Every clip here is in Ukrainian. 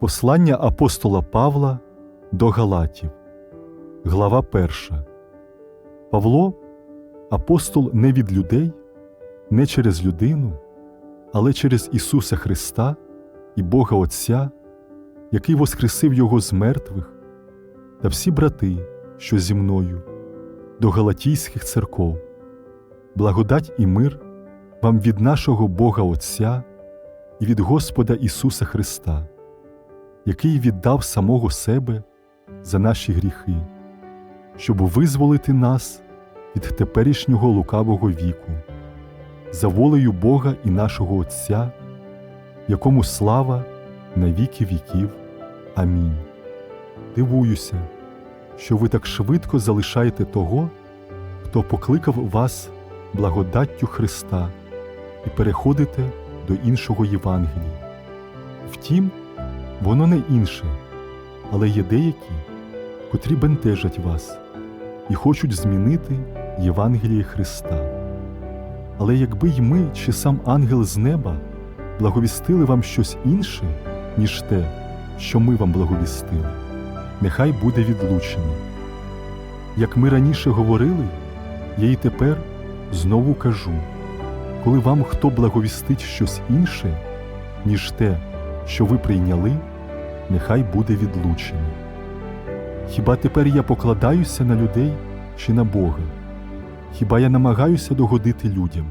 Послання апостола Павла до Галатів, глава 1. Павло, апостол не від людей, не через людину, але через Ісуса Христа і Бога Отця, який воскресив Його з мертвих, та всі брати, що зі мною, до Галатійських церков. Благодать і мир вам від нашого Бога Отця і від Господа Ісуса Христа, який віддав самого себе за наші гріхи, щоб визволити нас від теперішнього лукавого віку, за волею Бога і нашого Отця, якому слава на віки віків. Амінь. Дивуюся, що ви так швидко залишаєте того, хто покликав вас благодаттю Христа і переходите до іншого Євангелія. Втім, воно не інше, але є деякі, котрі бентежать вас і хочуть змінити Євангеліє Христа. Але якби й ми чи сам ангел з неба благовістили вам щось інше, ніж те, що ми вам благовістили, нехай буде відлучений. Як ми раніше говорили, я й тепер знову кажу коли вам хто благовістить щось інше, ніж те, що ви прийняли, нехай буде відлучений. Хіба тепер я покладаюся на людей чи на Бога? Хіба я намагаюся догодити людям?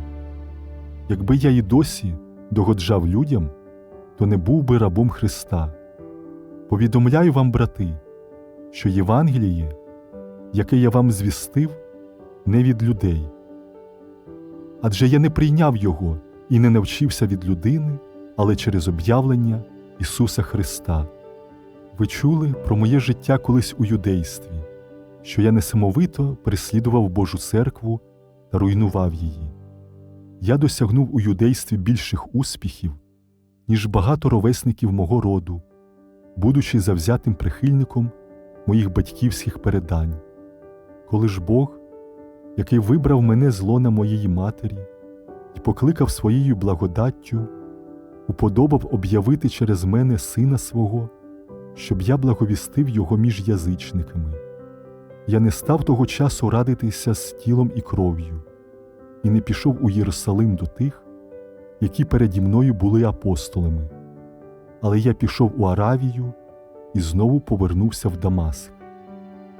Якби я і досі догоджав людям, то не був би рабом Христа. Повідомляю вам, брати, що Євангеліє, яке я вам звістив, не від людей. Адже я не прийняв його і не навчився від людини, але через об'явлення Ісуса Христа. Ви чули про моє життя колись у юдействі, що я несамовито переслідував Божу церкву та руйнував її. Я досягнув у юдействі більших успіхів, ніж багато ровесників мого роду, будучи завзятим прихильником моїх батьківських передань. Коли ж Бог, який вибрав мене з лона моєї матері і покликав своєю благодаттю, уподобав об'явити через мене сина свого, щоб я благовістив його між язичниками. Я не став того часу радитися з тілом і кров'ю, і не пішов у Єрусалим до тих, які переді мною були апостолами, але я пішов у Аравію і знову повернувся в Дамаск.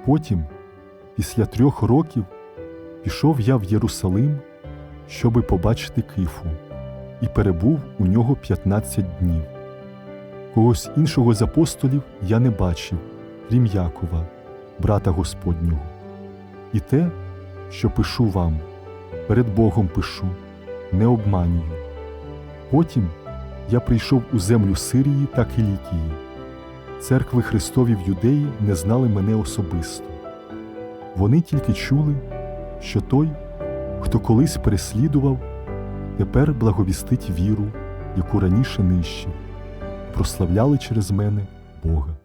Потім, після трьох років, пішов я в Єрусалим, щоби побачити Кифу, і перебув у нього 15 днів. Когось іншого з апостолів я не бачив, крім Якова, брата Господнього. І те, що пишу вам, перед Богом пишу, не обманюю. Потім я прийшов у землю Сирії та Килікії. Церкви Христові в Юдеї не знали мене особисто. Вони тільки чули, що той, хто колись переслідував, тепер благовістить віру, яку раніше нищив, прославляли через мене Бога.